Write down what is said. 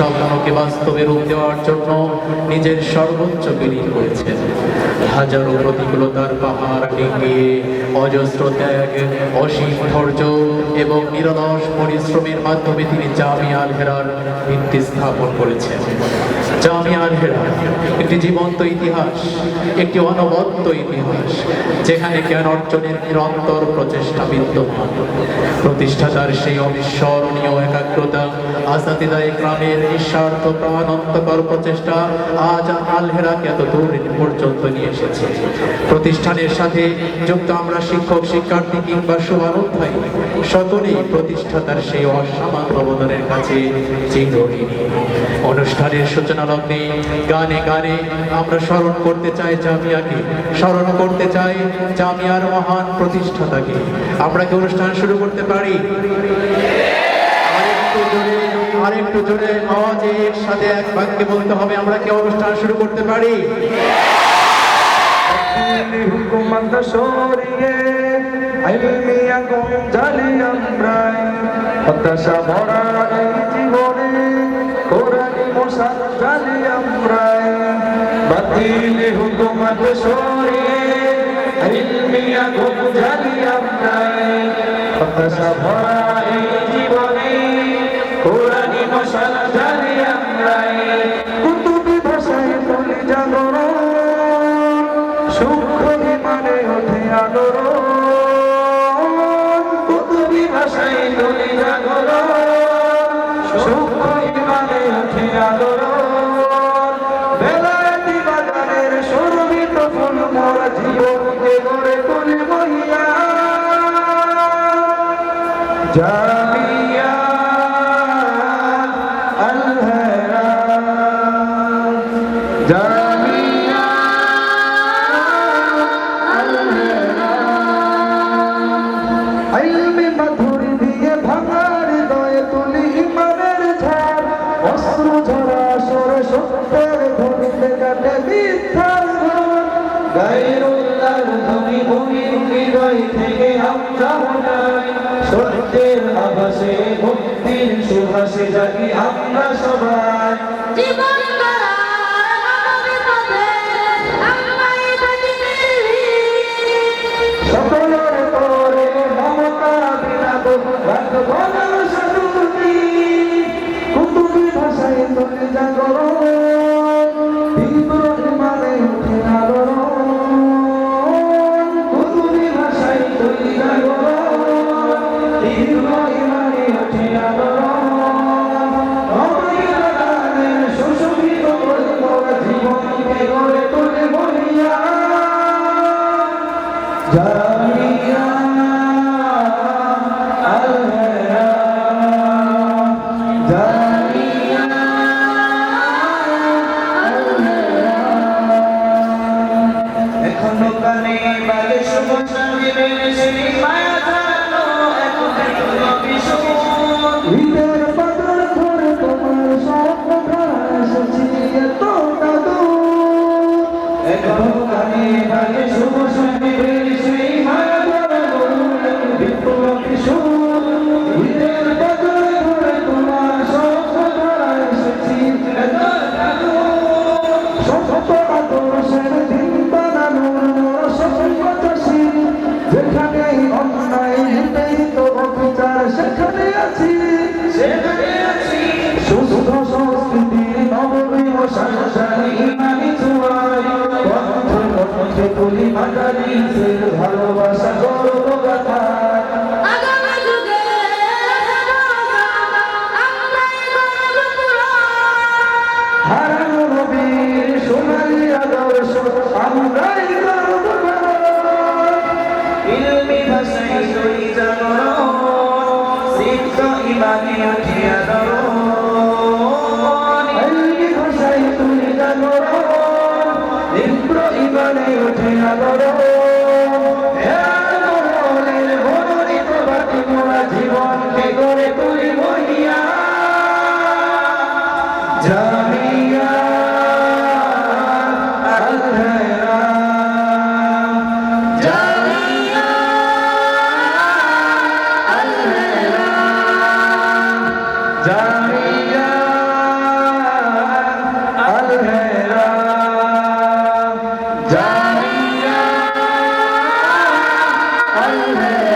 স্বপ্নকে বাস্তবে রূপ দেওয়ার জন্য নিজের সর্বোচ্চ বিলীন করেছেন। হাজারো প্রতিকূলতার পাহাড় ডিঙ্গিয়ে অজস্র ত্যাগ, অসীম ধৈর্য এবং নিরলস পরিশ্রমের মাধ্যমে তিনি জামিয়াল হেরার ভিত্তি স্থাপন করেছেন। জামিয়াল হেরা একটি জীবন্ত ইতিহাস, একটি অনবদ্য ইতিহাস, যেখানে জ্ঞান অর্জনের নিরন্তর প্রচেষ্টা বিদ্যমান। প্রতিষ্ঠাতার সেই অবিস্মরণীয় একাগ্রতা নিঃস্বার্থ প্রাণান্তকর প্রচেষ্টা আজ এত দূর পর্যন্ত নিয়ে এসেছে। প্রতিষ্ঠানের সাথে যুক্ত আমরা শিক্ষক, শিক্ষার্থী কিংবা শুভানুধ্যায়ী সকলেই প্রতিষ্ঠাতার সেই অসামান্য অবদানের কাছে অনুষ্ঠানের সূচনা লগ্নে গানে গানে আমরা স্মরণ করতে চাই জামিয়াকে। স্মরণ করতে চাই জামিয়ার মহান প্রতিষ্ঠাতাকে। আমরা কি অনুষ্ঠান শুরু করতে পারি? আরেকটু জোরে আরেকটু জোরে আওয়াজে একসাথে এক বাক্যে বলতে হবে, আমরা কি অনুষ্ঠান শুরু করতে পারি? হুকুমত সরিয়ে আইলমিয়া গম জালি আমরাই। হতাশা ভরা জীবনে কোরআনি আমরাই বাতিল হুকুমত সরিয়ে আইলমিয়া গম জালি হতাশা ভরা এই জীবনে কোরআনি মশাল জালি আমরাই কুতুবি ভাষায় বলি জাগরণ, সূক্ষ্ম মানে ওঠে আদর কুতুবি ভাষায় তুলি জাগর জীবনকে গড়ে তুলি মহিয়া জামিয়া ঝাড়। অস্ত্র ঝরা সরে সত্যের ধরিতে কাটে মিথ্যার ঘর গায়রুল্লাহর ধনী ভূমি হৃদয় থেকে আমরা হটাই সত্যের সুভাষে জাগি আমরা সবাই। জামিয়া ইমানি উঠিয়া ধরো। Allah.